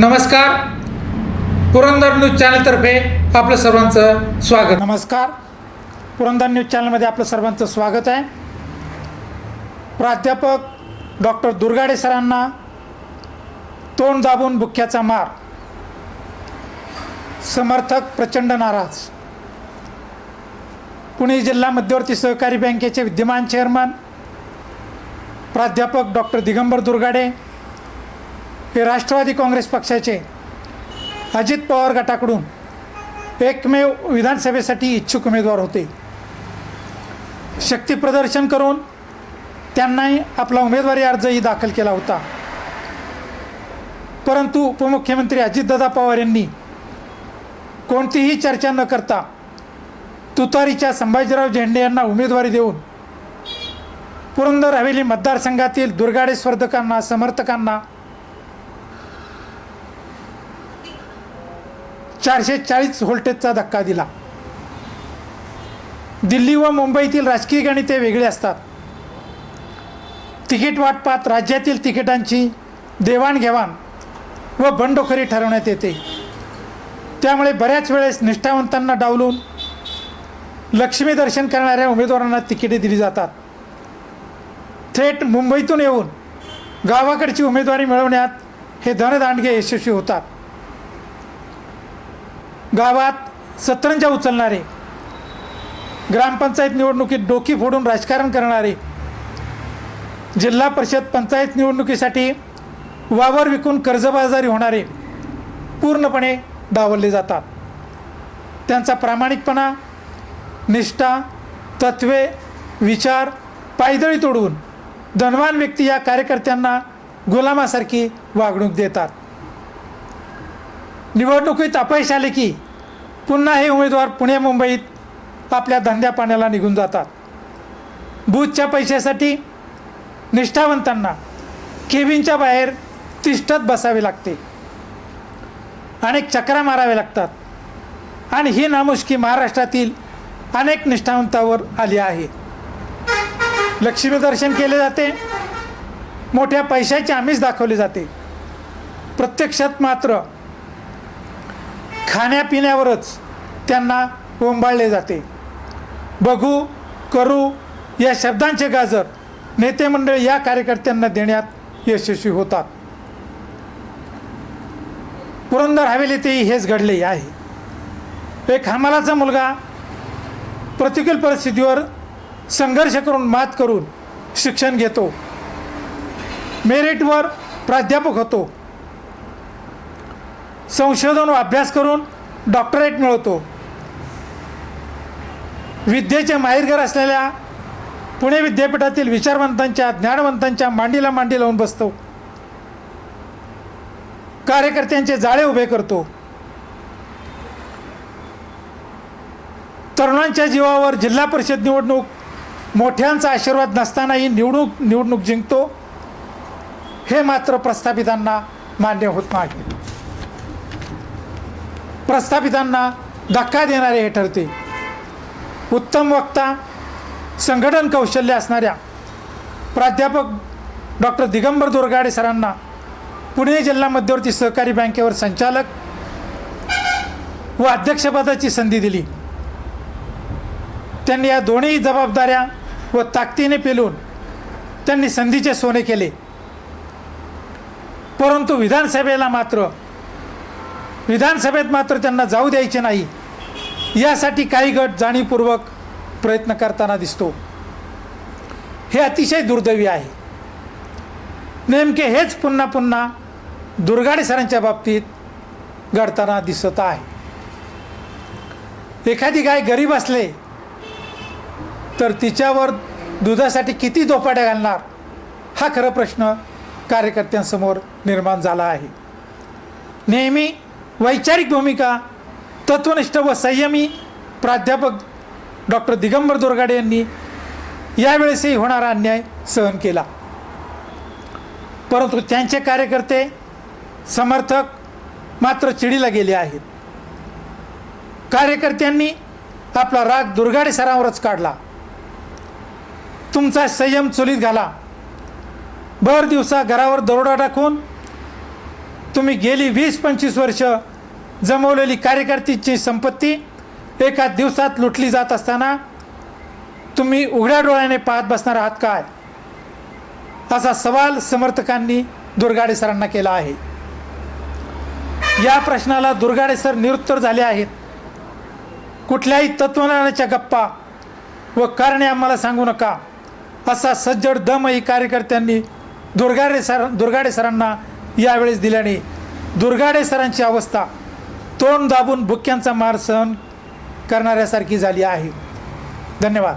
नमस्कार. पुरंदर न्यूज चॅनलतर्फे आपलं सर्वांचं स्वागत. नमस्कार. पुरंदर न्यूज चॅनलमध्ये आपलं सर्वांचं स्वागत आहे. प्राध्यापक डॉक्टर दुर्गाडे सरांना तोंड दाबून बुक्क्याचा मार. समर्थक प्रचंड नाराज. पुणे जिल्हा मध्यवर्ती सहकारी बँकेचे विद्यमान चेअरमन प्राध्यापक डॉक्टर दिगंबर दुर्गाडे हे राष्ट्रवादी काँग्रेस पक्षाचे अजित पवार गटाकडून एकमेव विधानसभेसाठी इच्छुक उमेदवार होते. शक्ती प्रदर्शन करून त्यांनाही आपला उमेदवारी अर्जही दाखल केला होता. परंतु उपमुख्यमंत्री अजितदादा पवार यांनी कोणतीही चर्चा न करता तुतारीच्या संभाजीराव झेंडे यांना उमेदवारी देऊन पुरंदर हवेली मतदारसंघातील दुर्गाडे स्पर्धकांना समर्थकांना चारशे चाळीस व्होल्टेजचा धक्का दिला. दिल्ली व मुंबईतील राजकीय गणिते वेगळी असतात. तिकीट वाटपात राज्यातील तिकिटांची देवाणघेवाण व बंडखोरी ठरवण्यात येते. त्यामुळे बऱ्याच वेळेस निष्ठावंतांना डावलून लक्ष्मी दर्शन करणाऱ्या उमेदवारांना तिकिटे दिली जातात. थेट मुंबईतून येऊन गावाकडची उमेदवारी मिळवण्यात हे धनदांडगे यशस्वी होतात. गावात सतरंजा उचलणारे ग्रामपंचायत निवडणुकीत डोकी फोडून राजकारण करणारे जिल्हा परिषद पंचायत निवडणुकीसाठी वावर विकून कर्जबाजारी होणारे पूर्णपणे डावलले जातात. त्यांचा प्रामाणिकपणा निष्ठा तत्वे विचार पायदळी तोडून धनवान व्यक्ती या कार्यकर्त्यांना गुलामासारखी वागणूक देतात. निवडणुकीत अपयश आले की पुन्हा हे उमेदवार पुणे मुंबईत आपल्या धंद्या पाण्याला निघून जातात. बूथच्या पैशासाठी निष्ठावंतांना केबिनच्या बाहेर तिष्ठत बसावे लागते. अनेक चक्रा मारावे लागतात. आणि ही नामुष्की महाराष्ट्रातील अनेक निष्ठावंतावर आली आहे. लक्ष्मी दर्शन केले जाते. मोठ्या पैशाचे आमिष दाखवले जाते. प्रत्यक्षात मात्र खाण्यापिण्यावरच त्यांना ओंबाळले जाते. बघू करू या शब्दांचे गाजर नेते मंडळ या कार्यकर्त्यांना देण्यात यशस्वी होतात. पुरंदर हवेलीतही हेच घडले आहे. एक हमालाचा मुलगा प्रतिकूल परिस्थितीवर संघर्ष करून मात करून शिक्षण घेतो. मेरिटवर प्राध्यापक होतो. संशोधन व अभ्यास करून डॉक्टरेट मिळवतो. विद्येचे माहेरघर असलेल्या पुणे विद्यापीठातील विचारवंतांच्या ज्ञानवंतांच्या मांडीला मांडी लावून बसतो. कार्यकर्त्यांचे जाळे उभे करतो. तरुणांच्या जीवावर जिल्हा परिषद निवडणूक मोठ्यांचा आशीर्वाद नसतानाही निवडणूक निवडणूक जिंकतो. हे मात्र प्रस्थापितांना मान्य होत नाही. प्रस्थापितांना धक्का देणारे हे ठरते. उत्तम वक्ता संघटन कौशल्य असणाऱ्या प्राध्यापक डॉक्टर दिगंबर दुर्गाडे सरांना पुणे जिल्हा मध्यवर्ती सहकारी बँकेवर संचालक व अध्यक्षपदाची संधी दिली. त्यांनी या दोन्ही जबाबदाऱ्या व ताकदीने पेलून त्यांनी संधीचे सोने केले. परंतु विधानसभेला मात्र विधानसभेत मात्र त्यांना जाऊ द्यायचे नाही. यासाठी काही गट जाणीवपूर्वक प्रयत्न करताना दिसतो. हे अतिशय दुर्दैवी आहे. नेमके हेच पुन्हा पुन्हा दुर्गाडे सरांच्या बाबतीत घडताना दिसत आहे. एखादी गाय गरीब असले तर तिच्यावर दुधासाठी किती धोपाट्या घालणार? हा खरं प्रश्न कार्यकर्त्यांसमोर निर्माण झाला आहे. नेहमी वैचारिक भूमिका तत्वनिष्ठ व संयमी प्राध्यापक डॉक्टर दिगंबर दुर्गाडे यांनी यावेळेसही होणारा अन्याय सहन केला. परंतु त्यांचे कार्यकर्ते समर्थक मात्र चिडीला गेले आहेत. कार्यकर्त्यांनी आपला राग दुर्गाडे सरावरच काढला. तुमचा संयम चुलीत घाला. भर दिवसा घरावर दरोडा टाकून तुम्ही गेली वीस पंचवीस वर्ष जमवलेली कार्यकर्तीची संपत्ती एका दिवसात लुटली जात असताना तुम्ही उघड्या डोळ्याने पाहत बसणार आहात काय? असा सवाल समर्थकांनी दुर्गाडे सरांना केला आहे. या प्रश्नाला दुर्गाडे सर निरुत्तर झाले आहेत. कुठल्याही तत्वज्ञानाच्या गप्पा व कारणे आम्हाला सांगू नका. असा सज्जड दमही कार्यकर्त्यांनी दुर्गाडे सर दुर्गाडे सरांना यावेळेस दिल्याने दुर्गाडे सरांची अवस्था तोंड दाबून बुक्क्यांचा मार सहन करणाऱ्यासारखी झाली आहे. धन्यवाद.